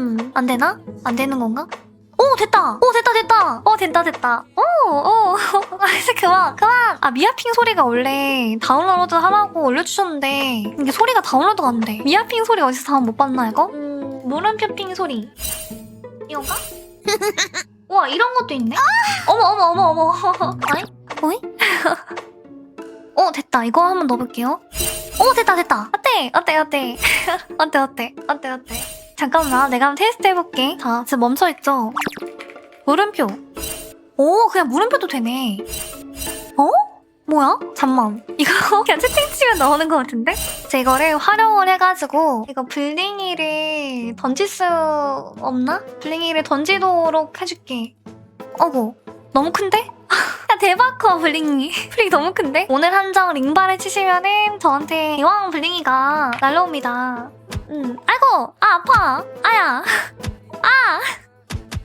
음, 안 되나? 안 되는 건가? 오, 됐다! 오, 됐다, 됐다! 어, 됐다, 됐다. 오, 오. 아, 이제 그만, 그만! 아, 미아핑 소리가 원래 다운로드 하라고 올려주셨는데, 이게 소리가 다운로드가 안 돼. 미아핑 소리 어디서 다운 못 봤나, 이거? 음, 물음표핑 소리. 이건가? 우와, 이런 것도 있네? 어머, 어머, 어머, 어머. 아이? 어이? 어, 됐다. 이거 한번 넣어볼게요. 오, 됐다, 됐다. 어때? 어때, 어때? 어때, 어때? 어때, 어때? 잠깐만, 내가 한번 테스트 해볼게. 자, 지금 멈춰있죠? 물음표. 오, 그냥 물음표도 되네. 어? 뭐야? 잠만. 이거 그냥 채팅 치면 나오는 것 같은데? 제가 이거를 활용을 해가지고 이거 블링이를 던질 수 없나? 블링이를 던지도록 해줄게. 어구, 너무 큰데? 야, 대박 커, 블링이. 블링이 너무 큰데? 오늘 한정 링바를 치시면은 저한테 이왕 블링이가 날라옵니다. 음, 아이고, 아, 아파. 아야. 아.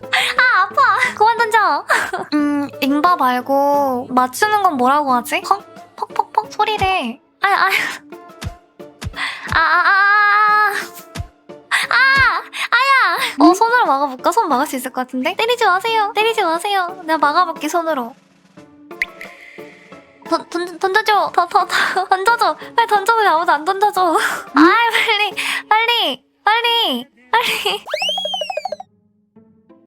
아, 아파. 그만 던져. 음, 링바 말고 맞추는 건 뭐라고 하지? 펑? 퍽퍽퍽 소리를. 아, 아. 아, 아, 아. 아, 아야. 어, 손으로 막아볼까? 손 막을 수 있을 것 같은데? 때리지 마세요. 때리지 마세요. 내가 막아볼게, 손으로. 던, 던, 던져줘. 더, 더, 더. 던져줘. 빨리 던져줘. 아무도 안 던져줘. 아, 빨리, 빨리, 빨리, 빨리.